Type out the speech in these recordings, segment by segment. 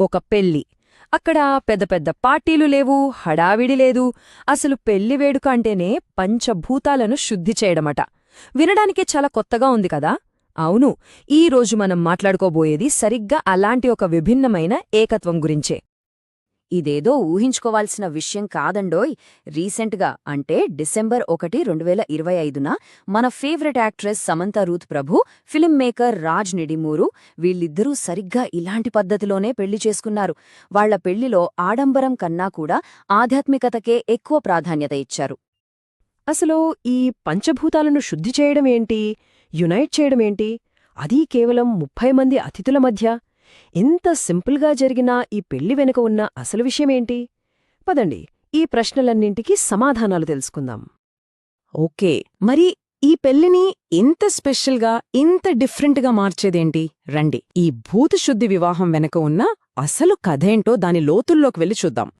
ఒక పెళ్ళి అక్కడ పెద్ద పెద్ద పార్టీలు లేవు హడావిడి లేదు. అసలు పెళ్ళి వేడుక అంటేనే పంచభూతాలను శుద్ధి చేయడమట. వినడానికే చాలా కొత్తగా ఉంది కదా? అవును ఈ రోజు మనం మాట్లాడుకోబోయేది సరిగ్గా అలాంటి ఒక విభిన్నమైన ఏకత్వం గురించే. ఇదేదో ఊహించుకోవాల్సిన విషయం కాదండోయ్. రీసెంట్గా అంటే డిసెంబర్ ఒకటి రెండు వేల ఇరవై ఐదున మన favourite actress Samantha Ruth Prabhu film maker Raj Nidimoru వీళ్ళిద్దరూ సరిగ్గా ఇలాంటి పద్ధతిలోనే పెళ్ళి చేసుకున్నారు. వాళ్ళ పెళ్ళిలో ఆడంబరం కన్నా కూడా ఆధ్యాత్మికతకే ఎక్కువ ప్రాధాన్యత ఇచ్చారు. అసలు ఈ పంచభూతాలను శుద్ధి చేయడమేంటి యునైట్ చేయడమేంటి అదీ కేవలం ముప్పై మంది అతిథుల మధ్య ఇంత సింపుల్గా జరిగిన ఈ పెళ్ళి వెనుక ఉన్న అసలు విషయమేంటి? పదండి ఈ ప్రశ్నలన్నింటికీ సమాధానాలు తెలుసుకుందాం. ఓకే మరి ఈ పెళ్ళిని ఇంత స్పెషల్గా ఇంత డిఫరెంట్గా మార్చేదేంటి? రండి ఈ భూతశుద్ధి వివాహం వెనక ఉన్న అసలు కథేంటో దాని లోతుల్లోకి వెళ్ళి చూద్దాం.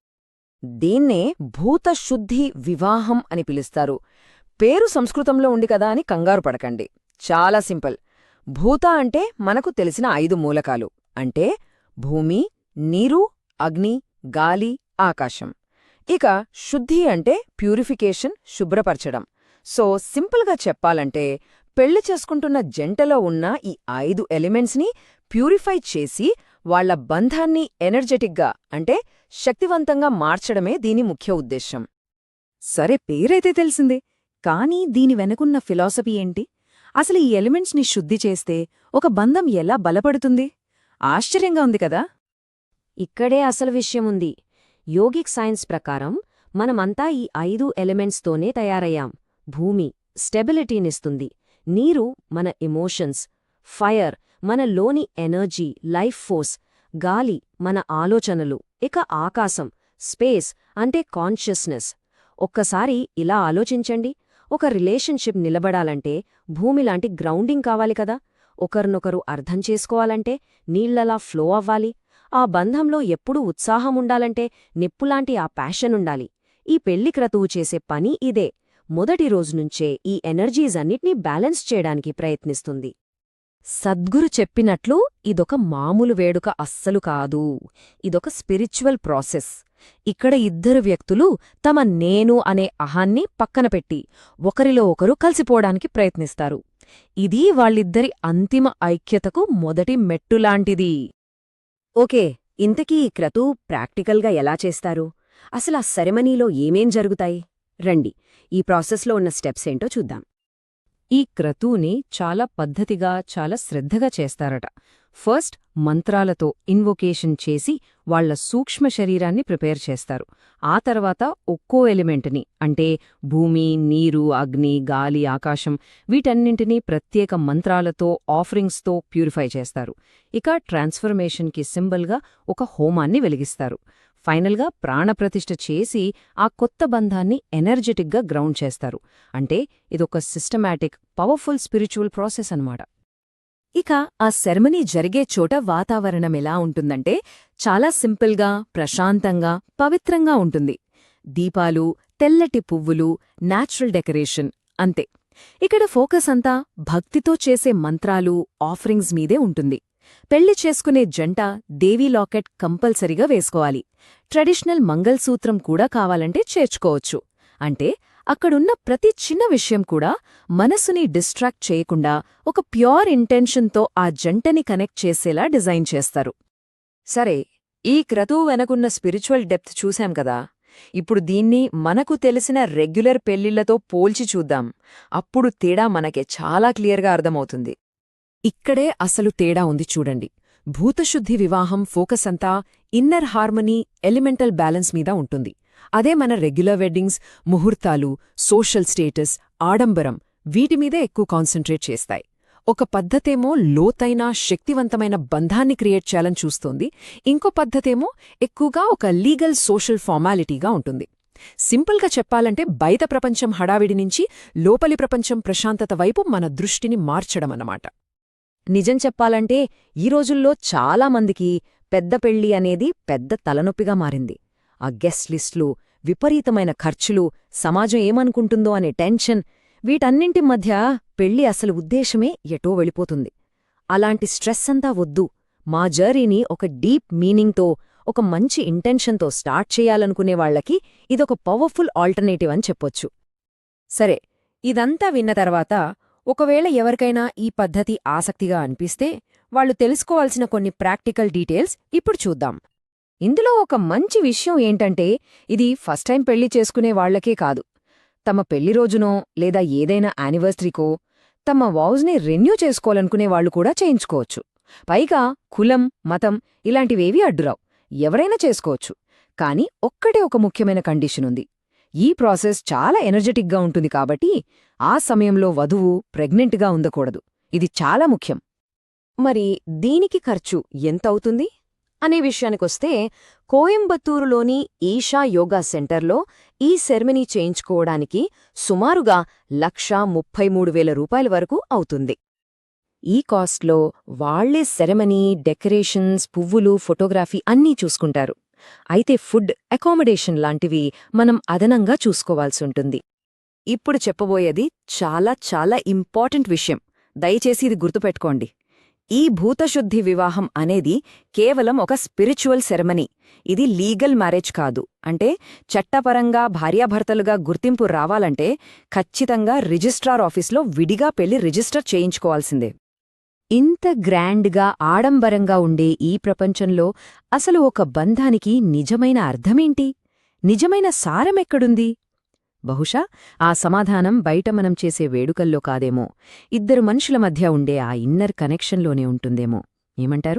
దీన్నే భూతశుద్ధి వివాహం అని పిలుస్తారు. పేరు సంస్కృతంలో ఉంది కదా అని కంగారు పడకండి. చాలా సింపుల్. భూత అంటే మనకు తెలిసిన ఐదు మూలకాలు. అంటే భూమి నీరు అగ్ని గాలి ఆకాశం. ఇక శుద్ధి అంటే ప్యూరిఫికేషన్ శుభ్రపరచడం. సో సింపుల్గా చెప్పాలంటే పెళ్ళి చేసుకుంటున్న జంటలో ఉన్న ఈ ఐదు ఎలిమెంట్స్ని ప్యూరిఫై చేసి వాళ్ళ బంధాన్ని ఎనర్జెటిక్గా అంటే శక్తివంతంగా మార్చడమే దీని ముఖ్య ఉద్దేశం సరే పేరైతే తెలిసిందే. కానీ దీని వెనకున్న ఫిలాసఫీ ఏంటి? అసలు ఈ ఎలిమెంట్స్ని శుద్ధి చేస్తే ఒక బంధం ఎలా బలపడుతుంది? ఆశ్చర్యంగా ఉంది కదా? ఇక్కడే అసలు విషయముంది. యోగిక్ సైన్స్ ప్రకారం మనమంతా ఈ ఐదు ఎలిమెంట్స్తోనే తయారయ్యాం. భూమి స్టెబిలిటీనిస్తుంది. నీరు మన ఎమోషన్స్. ఫైర్ మన లోని ఎనర్జీ లైఫ్ ఫోర్స్. గాలి మన ఆలోచనలు. ఇక ఆకాశం స్పేస్ అంటే కాన్షియస్నెస్. ఒక్కసారి ఇలా ఆలోచించండి. ఒక రిలేషన్షిప్ నిలబడాలంటే భూమిలాంటి గ్రౌండింగ్ కావాలి కదా? ఒకరినొకరు అర్థం చేసుకోవాలంటే నీళ్ళలా ఫ్లో అవ్వాలి. ఆ బంధంలో ఎప్పుడూ ఉత్సాహముండాలంటే నిప్పులాంటి ఆ ప్యాషన్ ఉండాలి ఈ పెళ్ళి క్రతువు చేసే పని ఇదే. మొదటి రోజునుంచే ఈ ఎనర్జీస్ అన్నిటినీ బ్యాలెన్స్ చేయడానికి ప్రయత్నిస్తుంది. సద్గురు చెప్పినట్లు ఇదొక మామూలు వేడుక అస్సలు కాదు. ఇదొక స్పిరిచువల్ ప్రాసెస్. ఇక్కడ ఇద్దరు వ్యక్తులు తమ నేను అనే అహాన్ని పక్కన పెట్టి ఒకరిలో ఒకరు కలిసిపోవడానికి ప్రయత్నిస్తారు. ఇది వాళ్ళిద్దరి అంతిమ ఐక్యతకు మొదటి మెట్టులాంటిది. ఓకే ఇంతకీ ఈ క్రతు ప్రాక్టికల్గా ఎలా చేస్తారు? అసలు ఆ సెరమనీలో ఏమేం జరుగుతాయి? రండి ఈ ప్రాసెస్లో ఉన్న స్టెప్స్ ఏంటో చూద్దాం. ఈ క్రతువుని చాలా పద్ధతిగా చాలా శ్రద్ధగా చేస్తారట. ఫస్ట్ మంత్రాలతో ఇన్వొకేషన్ చేసి వాళ్ళ సూక్ష్మ శరీరాన్ని ప్రిపేర్ చేస్తారు. ఆ తర్వాత ఒక్కో ఎలిమెంట్ని అంటే భూమి నీరు అగ్ని గాలి ఆకాశం వీటన్నింటినీ ప్రత్యేక మంత్రాలతో ఆఫరింగ్స్తో ప్యూరిఫై చేస్తారు. ఇక ట్రాన్స్ఫర్మేషన్కి సింబల్గా ఒక హోమాన్ని వెలిగిస్తారు. ఫైనల్గా ప్రాణప్రతిష్ఠ చేసి ఆ కొత్త బంధాన్ని ఎనర్జెటిక్గా గ్రౌండ్ చేస్తారు. అంటే ఇదొక సిస్టమాటిక్ పవర్ఫుల్ స్పిరిచువల్ ప్రాసెస్ అన్నమాట. ఇక ఆ సెరమనీ జరిగే చోట వాతావరణం ఎలా ఉంటుందంటే చాలా సింపుల్గా ప్రశాంతంగా పవిత్రంగా ఉంటుంది. దీపాలు తెల్లటి పువ్వులు నాచురల్ డెకరేషన్ అంతే. ఇక్కడ ఫోకస్ అంతా భక్తితో చేసే మంత్రాలు ఆఫరింగ్స్ మీదే ఉంటుంది. పెళ్ళి చేసుకునే జంట దేవీ లాకెట్ కంపల్సరిగా వేసుకోవాలి. ట్రెడిషనల్ మంగల్సూత్రం కూడా కావాలంటే చేర్చుకోవచ్చు. అంటే అక్కడున్న ప్రతి చిన్న విషయం కూడా మనసుని డిస్ట్రాక్ట్ చేయకుండా ఒక ప్యూర్ ఇంటెన్షన్తో ఆ జంటని కనెక్ట్ చేసేలా డిజైన్ చేస్తారు. సరే ఈ క్రతువు వెనకున్న స్పిరిచువల్ డెప్త్ చూశాం కదా. ఇప్పుడు దీన్ని మనకు తెలిసిన రెగ్యులర్ పెళ్ళిళ్ళతో పోల్చి చూద్దాం. అప్పుడు తేడా మనకే చాలా క్లియర్గా అర్థమవుతుంది. ఇక్కడే అసలు తేడా ఉంది చూడండి. భూతశుద్ధి వివాహం ఫోకస్ అంతా ఇన్నర్ హార్మనీ ఎలిమెంటల్ బ్యాలెన్స్ మీద ఉంటుంది. అదే మన రెగ్యులర్ వెడ్డింగ్స్ ముహూర్తాలు సోషల్ స్టేటస్ ఆడంబరం వీటిమీదే ఎక్కువ కాన్సంట్రేట్ చేస్తాయి. ఒక పద్ధతేమో లోతైన శక్తివంతమైన బంధాన్ని క్రియేట్ చేయాలని చూస్తోంది. ఇంకో పద్ధతేమో ఎక్కువగా ఒక లీగల్ సోషల్ ఫార్మాలిటీగా ఉంటుంది. సింపుల్గా చెప్పాలంటే బయట ప్రపంచం హడావిడి నుంచి లోపలి ప్రపంచం ప్రశాంతత వైపు మన దృష్టిని మార్చడమన్నమాట నిజం చెప్పాలంటే ఈ రోజుల్లో చాలామందికి పెద్ద పెళ్ళి అనేది పెద్ద తలనొప్పిగా మారింది. ఆ గెస్ట్ లిస్టులు విపరీతమైన ఖర్చులు సమాజం ఏమనుకుంటుందో అనే టెన్షన్ వీటన్నింటి మధ్య పెళ్ళి అసలు ఉద్దేశమే ఎటో వెళ్ళిపోతుంది. అలాంటి స్ట్రెస్ అంతా వద్దు. మా జర్నీని ఒక డీప్ మీనింగ్తో ఒక మంచి ఇంటెన్షన్తో స్టార్ట్ చేయాలనుకునే వాళ్ళకి ఇదొక పవర్ఫుల్ ఆల్టర్నేటివ్ అని చెప్పొచ్చు. సరే ఇదంతా విన్న తర్వాత ఒకవేళ ఎవరికైనా ఈ పద్ధతి ఆసక్తిగా అనిపిస్తే వాళ్ళు తెలుసుకోవాల్సిన కొన్ని ప్రాక్టికల్ డీటెయిల్స్ ఇప్పుడు చూద్దాం. ఇందులో ఒక మంచి విషయం ఏంటంటే ఇది ఫస్ట్ టైం పెళ్ళి చేసుకునే వాళ్ళకే కాదు. తమ పెళ్ళి రోజునో లేదా ఏదైనా యానివర్సరీకో తమ వావ్స్ని రెన్యూ చేసుకోవాలనుకునే వాళ్ళు కూడా చేయించుకోవచ్చు. పైగా కులం మతం ఇలాంటివేవీ అడ్డురావు. ఎవరైనా చేసుకోవచ్చు. కానీ ఒక్కటే ఒక ముఖ్యమైన కండిషన్ ఉంది. ఈ ప్రాసెస్ చాలా ఎనర్జెటిక్గా ఉంటుంది కాబట్టి ఆ సమయంలో వధువు ప్రెగ్నెంట్గా ఉండకూడదు. ఇది చాలా ముఖ్యం. మరి దీనికి ఖర్చు ఎంతవుతుంది? అనే విషయానికొస్తే కోయంబత్తూరులోని ఈషా యోగా సెంటర్లో ఈ సెరమనీ చేయించుకోవడానికి సుమారుగా లక్షా ముప్పై మూడు వేల రూపాయల వరకు అవుతుంది. ఈ కాస్ట్లో వాళ్ళే సెరమనీ డెకరేషన్స్ పువ్వులు ఫోటోగ్రఫీ అన్నీ చూసుకుంటారు. అయితే ఫుడ్ అకామిడేషన్ లాంటివి మనం అదనంగా చూసుకోవాల్సుంటుంది ఇప్పుడు చెప్పబోయేది చాలా చాలా ఇంపార్టెంట్ విషయం. దయచేసి ఇది గుర్తుపెట్టుకోండి. ఈ భూతశుద్ధి వివాహం అనేది కేవలం ఒక స్పిరిచువల్ సెరమనీ. ఇది లీగల్ మ్యారేజ్ కాదు. అంటే చట్టపరంగా భార్యాభర్తలుగా గుర్తింపు రావాలంటే ఖచ్చితంగా రిజిస్ట్రార్ ఆఫీస్లో విడిగా పెళ్ళి రిజిస్టర్ చేయించుకోవాల్సిందే. ఇంత గ్రాండ్గా ఆడంబరంగా ఉండే ఈ ప్రపంచంలో అసలు ఒక బంధానికి నిజమైన అర్థమేంటి? నిజమైన సారమెక్కడుంది బహుశా ఆ సమాధానం బయట మనం చేసే వేడుకల్లో కాదేమో. ఇద్దరు మనుషుల మధ్య ఉండే ఆ ఇన్నర్ కనెక్షన్లోనే ఉంటుందేమో. ఏమంటారు?